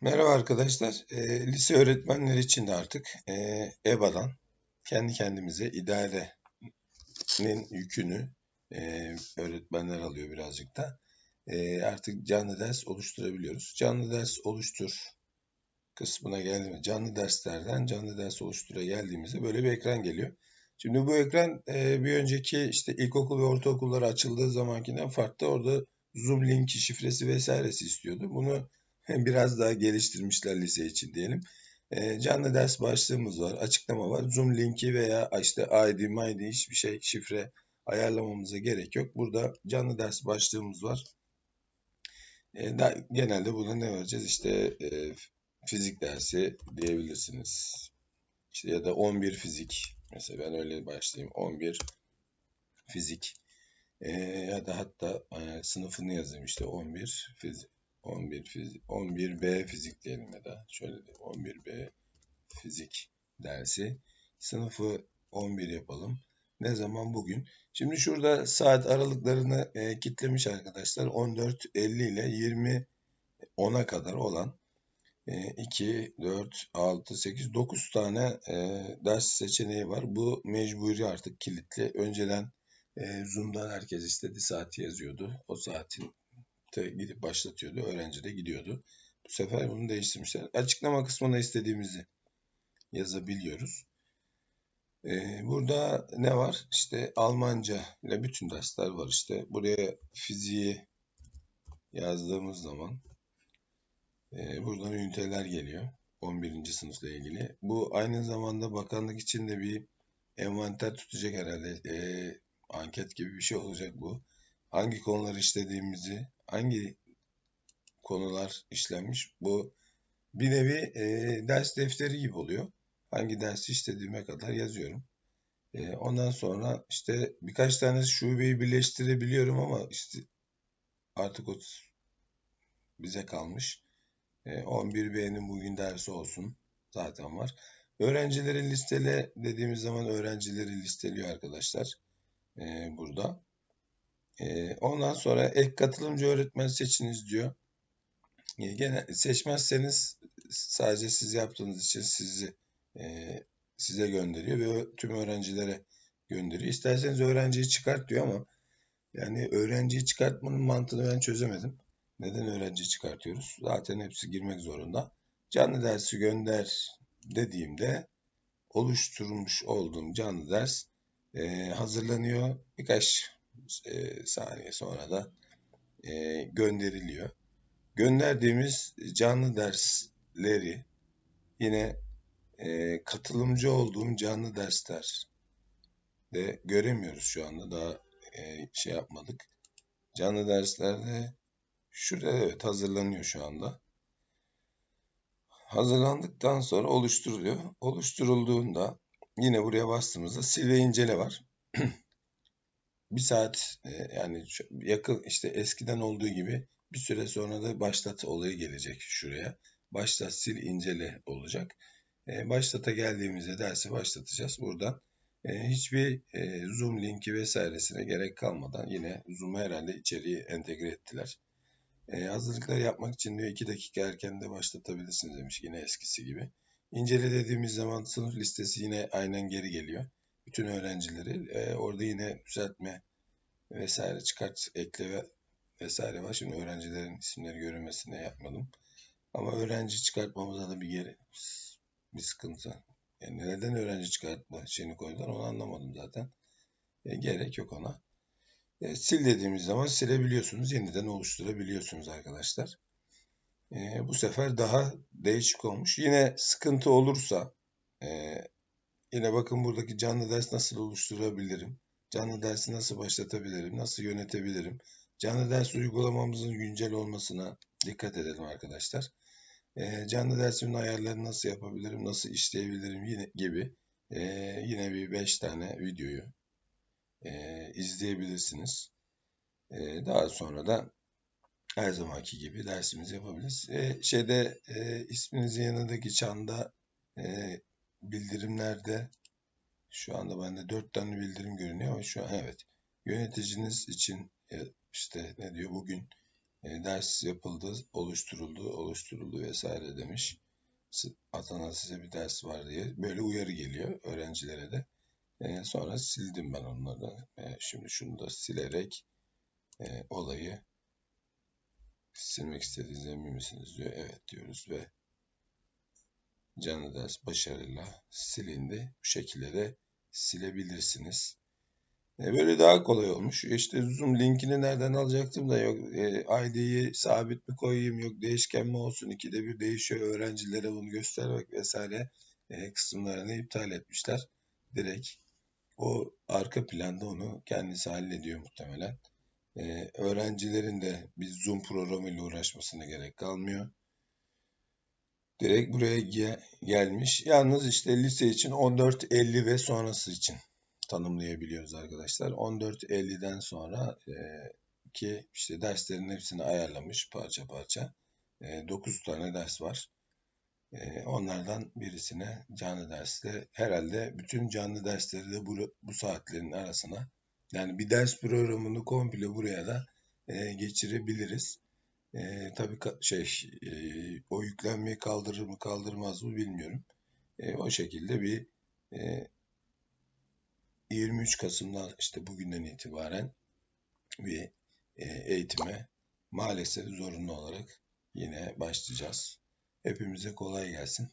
Merhaba arkadaşlar. E, lise öğretmenleri için de artık e, EBA'dan kendi kendimize idarenin yükünü e, öğretmenler alıyor birazcık da. E, artık canlı ders oluşturabiliyoruz. Canlı ders oluştur kısmına geldiğimizde canlı derslerden canlı ders oluştura geldiğimizde böyle bir ekran geliyor. Şimdi bu ekran e, bir önceki işte ilkokul ve ortaokullar açıldığı zamankinden farklı. Orada Zoom linki, şifresi vesairesi istiyordu. Bunu biraz daha geliştirmişler lise için diyelim. E, canlı ders başlığımız var, açıklama var. Zoom linki veya işte ID, MID hiçbir şey, şifre ayarlamamıza gerek yok. Burada canlı ders başlığımız var. E, da, genelde buna ne vereceğiz? İşte e, fizik dersi diyebilirsiniz. İşte ya da 11 fizik. Mesela ben öyle başlayayım. 11 fizik. E, ya da hatta e, sınıfını yazayım işte 11 fizik. 11 fizik, 11B fizik diyelim ya da şöyle de 11B fizik dersi. Sınıfı 11 yapalım. Ne zaman? Bugün. Şimdi şurada saat aralıklarını e, kitlemiş arkadaşlar. 14.50 ile 20 10'a kadar olan 2, 4, 6, 8, 9 tane e, ders seçeneği var. Bu mecburi artık kilitli. Önceden e, Zoom'dan herkes istediği saati yazıyordu. O saatin gidip başlatıyordu. Öğrenci de gidiyordu. Bu sefer bunu değiştirmişler. Açıklama kısmına istediğimizi yazabiliyoruz. Ee, burada ne var? İşte Almanca ile bütün dersler var işte. Buraya fiziği yazdığımız zaman e, buradan üniteler geliyor. 11. sınıfla ilgili. Bu aynı zamanda bakanlık için de bir envanter tutacak herhalde. E, anket gibi bir şey olacak bu hangi konular işlediğimizi, hangi konular işlenmiş bu bir nevi e, ders defteri gibi oluyor. Hangi dersi işlediğime kadar yazıyorum. E, ondan sonra işte birkaç tane şubeyi birleştirebiliyorum ama işte artık o bize kalmış. E, 11B'nin bugün dersi olsun. Zaten var. Öğrencileri listele dediğimiz zaman öğrencileri listeliyor arkadaşlar. E, burada. E, ondan sonra ek katılımcı öğretmen seçiniz diyor. E, gene seçmezseniz sadece siz yaptığınız için sizi e, size gönderiyor ve tüm öğrencilere gönderiyor. İsterseniz öğrenciyi çıkart diyor ama yani öğrenciyi çıkartmanın mantığını ben çözemedim. Neden öğrenciyi çıkartıyoruz? Zaten hepsi girmek zorunda. Canlı dersi gönder dediğimde oluşturmuş olduğum canlı ders e, hazırlanıyor. Birkaç e, saniye sonra da e, gönderiliyor. Gönderdiğimiz canlı dersleri yine e, katılımcı olduğum canlı dersler de göremiyoruz şu anda daha e, şey yapmadık. Canlı derslerde şurada evet hazırlanıyor şu anda. Hazırlandıktan sonra oluşturuluyor. Oluşturulduğunda yine buraya bastığımızda sil ve incele var. bir saat e, yani yakın işte eskiden olduğu gibi bir süre sonra da başlat olayı gelecek şuraya. Başlat, sil, incele olacak. E, başlata geldiğimizde dersi başlatacağız. Buradan e, hiçbir Zoom linki vesairesine gerek kalmadan yine Zoom'u herhalde içeriye entegre ettiler. hazırlıklar yapmak için diyor 2 dakika erken de başlatabilirsiniz demiş yine eskisi gibi. İncele dediğimiz zaman sınıf listesi yine aynen geri geliyor bütün öğrencileri e, orada yine düzeltme vesaire çıkart ekle ve vesaire var. Şimdi öğrencilerin isimleri görünmesine yapmadım. Ama öğrenci çıkartmamıza da bir geri bir sıkıntı. Yani neden öğrenci çıkartma şeyini koydular onu anlamadım zaten. E, gerek yok ona. E, sil dediğimiz zaman silebiliyorsunuz. Yeniden oluşturabiliyorsunuz arkadaşlar. E, bu sefer daha değişik olmuş. Yine sıkıntı olursa Yine bakın buradaki canlı ders nasıl oluşturabilirim? Canlı dersi nasıl başlatabilirim? Nasıl yönetebilirim? Canlı ders uygulamamızın güncel olmasına dikkat edelim arkadaşlar. Ee, canlı dersimin ayarlarını nasıl yapabilirim? Nasıl işleyebilirim? Yine gibi e, yine bir 5 tane videoyu e, izleyebilirsiniz. E, daha sonra da her zamanki gibi dersimizi yapabiliriz. E, şeyde e, isminizin yanındaki çanda e, bildirimlerde şu anda bende dört tane bildirim görünüyor ama şu an evet yöneticiniz için e, işte ne diyor bugün E, ders yapıldı, oluşturuldu, oluşturuldu vesaire demiş. Atanan size bir ders var diye böyle uyarı geliyor öğrencilere de. E, sonra sildim ben onları. Şimdi şunu da silerek olayı silmek istediğinize emin misiniz diyor. Evet diyoruz ve canlı ders başarıyla silindi. Bu şekilde de silebilirsiniz. E, Böyle daha kolay olmuş. İşte Zoom linkini nereden alacaktım da yok e, ID'yi sabit mi koyayım yok değişken mi olsun ikide bir değişiyor öğrencilere bunu göstermek vesaire e, kısımlarını iptal etmişler. Direkt o arka planda onu kendisi hallediyor muhtemelen. Öğrencilerin de bir Zoom programıyla uğraşmasına gerek kalmıyor. Direkt buraya ge- gelmiş. Yalnız işte lise için 14.50 ve sonrası için tanımlayabiliyoruz arkadaşlar. 14.50'den sonra e, ki işte derslerin hepsini ayarlamış parça parça. E, 9 tane ders var. E, onlardan birisine canlı derste herhalde bütün canlı dersleri de bu, bu saatlerin arasına yani bir ders programını komple buraya da e, geçirebiliriz. E, tabii şey e, o yüklenmeyi kaldırır mı kaldırmaz mı bilmiyorum. E, o şekilde bir e, 23 Kasım'dan işte bugünden itibaren bir e, eğitime maalesef zorunlu olarak yine başlayacağız. Hepimize kolay gelsin.